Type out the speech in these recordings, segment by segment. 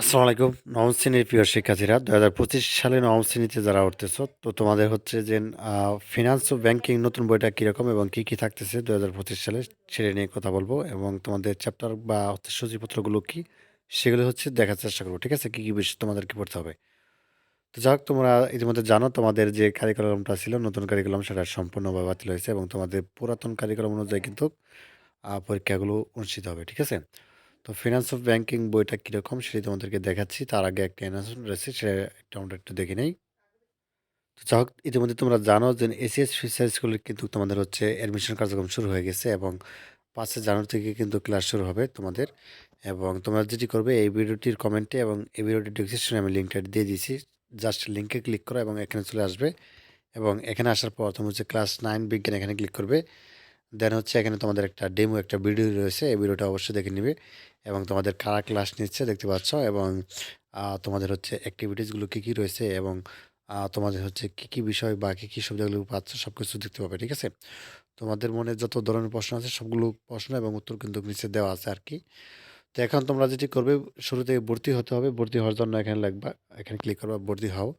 আসসালামু আলাইকুম। নবম শ্রেণির প্রিয় শিক্ষার্থীরা দু হাজার পঁচিশ সালে নবম শ্রেণীতে যারা উঠতেছ, তো তোমাদের হচ্ছে যে ফিনান্স ও ব্যাংকিং নতুন বইটা কীরকম এবং কী কী থাকতেছে দু হাজার পঁচিশ সালে সেটা নিয়ে কথা বলব এবং তোমাদের চ্যাপ্টার বা হচ্ছে সূচিপত্রগুলো কী সেগুলো হচ্ছে দেখার চেষ্টা করব, ঠিক আছে? কী কী বিষয় তোমাদেরকে পড়তে হবে? তো যাই হোক তোমরা ইতিমধ্যে জানো তোমাদের যে কারিকুলামটা ছিল, নতুন কারিকুলাম সেটা সম্পূর্ণভাবে বাতিল হয়েছে এবং তোমাদের পুরাতন কারিকুলাম অনুযায়ী কিন্তু পরীক্ষাগুলো অনুষ্ঠিত হবে, ঠিক আছে? তো ফিনান্স অফ ব্যাংকিং বইটা কীরকম সেটি তোমাদেরকে দেখাচ্ছি। তার আগে একটা অ্যানাউন্সমেন্ট রয়েছে, সেটা একটা আমরা একটু দেখে নেই। তো যাই হোক, ইতিমধ্যে তোমরা জানো যে এসিএস ফিচার স্কুলের কিন্তু তোমাদের হচ্ছে অ্যাডমিশন কার্যক্রম শুরু হয়ে গেছে এবং পাঁচই জানুয়ারি থেকে কিন্তু ক্লাস শুরু হবে তোমাদের। এবং তোমরা যেটি করবে, এই ভিডিওটির কমেন্টে এবং এই ভিডিওটির ডিসক্রিপশনে আমি লিঙ্কটা দিয়ে দিয়েছি। জাস্ট লিঙ্কে ক্লিক করো এবং এখানে চলে আসবে। এবং এখানে আসার পর তুমি হচ্ছে ক্লাস নাইন বিজ্ঞান এখানে ক্লিক করবে। দেন হচ্ছে এখানে তোমাদের একটা ডেমো একটা ভিডিও রয়েছে। এই ভিডিওটা অবশ্যই দেখে নিবে এবং তোমাদের কারা ক্লাস নিচ্ছে দেখতে পাচ্ছ এবং তোমাদের হচ্ছে অ্যাক্টিভিটিসগুলো কী কী রয়েছে এবং তোমাদের হচ্ছে কী কী বিষয় বা কী কী সুবিধাগুলো পাচ্ছ সব কিছু দেখতে পাবে, ঠিক আছে? তোমাদের মনে যত ধরনের প্রশ্ন আছে সবগুলো প্রশ্ন এবং উত্তর কিন্তু নিচে দেওয়া আছে আর কি। তো এখন তোমরা যেটি করবে শুরুতে ভর্তি হতে হবে। ভর্তি হওয়ার জন্য এখানে লাগবা, এখানে ক্লিক করবা ভর্তি হও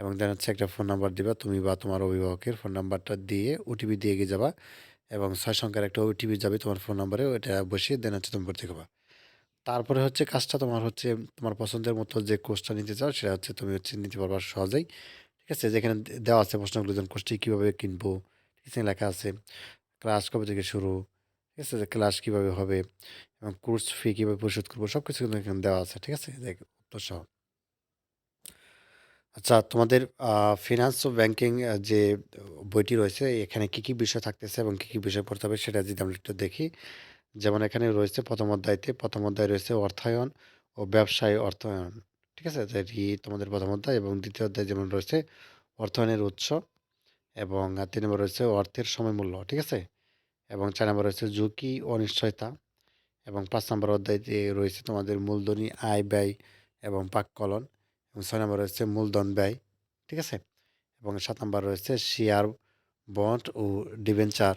এবং দেন হচ্ছে একটা ফোন নাম্বার দিবা। তুমি বা তোমার অভিভাবকের ফোন নাম্বারটা দিয়ে ওটিপি দিয়ে গিয়ে যাবা। এবং ছয় সংখ্যার একটা ওটিপি যাবে তোমার ফোন নাম্বারে ওইটা বসিয়ে দেন হচ্ছে তুমি ভর্তি করবা তারপরে হচ্ছে কাজটা তোমার হচ্ছে, তোমার পছন্দের মতো যে কোর্সটা নিতে চাও, সেটা হচ্ছে তুমি হচ্ছে নিতে পারবা সহজেই। ঠিক আছে? যেখানে দেওয়া আছে প্রশ্নগুলো যেন কোর্সটি কীভাবে কিনবো, ঠিক আছে? লেখা আছে ক্লাস কবে থেকে শুরু, ঠিক আছে? যে ক্লাস কীভাবে হবে, এবং কোর্স ফি কীভাবে পরিশোধ করব সব কিছু কিন্তু এখানে দেওয়া আছে, ঠিক আছে? দেখ, উত্তর সহ। আচ্ছা তোমাদের ফিনান্স ও ব্যাংকিং যে বইটি রয়েছে, এখানে কি কি বিষয় থাকতেছে এবং কি কি বিষয় পড়তে হবে সেটা যদি আমরা একটু দেখি। যেমন এখানে রয়েছে প্রথম অধ্যায়তে, প্রথম অধ্যায় রয়েছে অর্থায়ন ও ব্যবসায় অর্থায়ন, ঠিক আছে? যেটি তোমাদের প্রথম অধ্যায় এবং দ্বিতীয় অধ্যায় যেমন রয়েছে অর্থায়নের উৎস এবং তিন নম্বর রয়েছে অর্থের সময় মূল্য ঠিক আছে? এবং চার নম্বর রয়েছে ঝুঁকি ও অনিশ্চয়তা এবং পাঁচ নম্বর অধ্যায়তে রয়েছে তোমাদের মূলধনী আয় ব্যয় এবং পাককলন। এবং ছয় নম্বর রয়েছে মূলধন ব্যয়, ঠিক আছে? এবং সাত নম্বর রয়েছে শেয়ার বন্ড ও ডিবেঞ্চার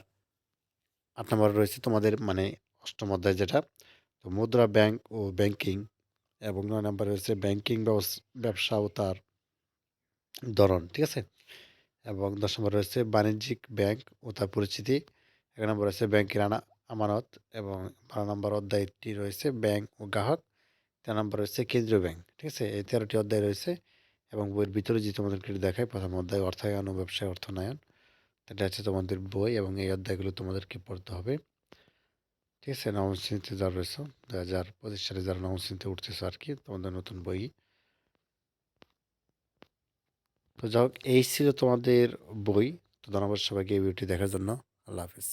আট নম্বর রয়েছে তোমাদের মানে অষ্টম অধ্যায় যেটা, তো মুদ্রা ব্যাংক ও ব্যাংকিং এবং নয় নম্বর রয়েছে ব্যাংকিং ব্যবসা ও তার ধরন, ঠিক আছে? এবং দশ নম্বর রয়েছে বাণিজ্যিক ব্যাংক ও তার পরিচিতি। এক নম্বর রয়েছে ব্যাংকের আনা, আমানত এবং বারো নম্বর অধ্যায়টি রয়েছে ব্যাংক ও গ্রাহক। তেরো নম্বর রয়েছে কেন্দ্রীয় ব্যাংক ঠিক আছে? এই তেরোটি অধ্যায় রয়েছে এবং বইয়ের ভিতরে যে তোমাদেরকে দেখায় প্রথম অধ্যায় অর্থায়ন ও ব্যবসায় অর্থনয়ন, এটা হচ্ছে তোমাদের বই এবং এই অধ্যায়গুলো তোমাদেরকে পড়তে হবে। ঠিক আছে? নবম শ্রেণীতে যারা রয়েছে দু হাজার পঁচিশ সালে যারা নবম শ্রেণীতে উঠতেছে আর কি তোমাদের নতুন বই। তো যাই হোক, এই ছিল তোমাদের বই। তো ধন্যবাদ সবাইকে এই ভিডিওটি দেখার জন্য। আল্লাহ হাফিজ।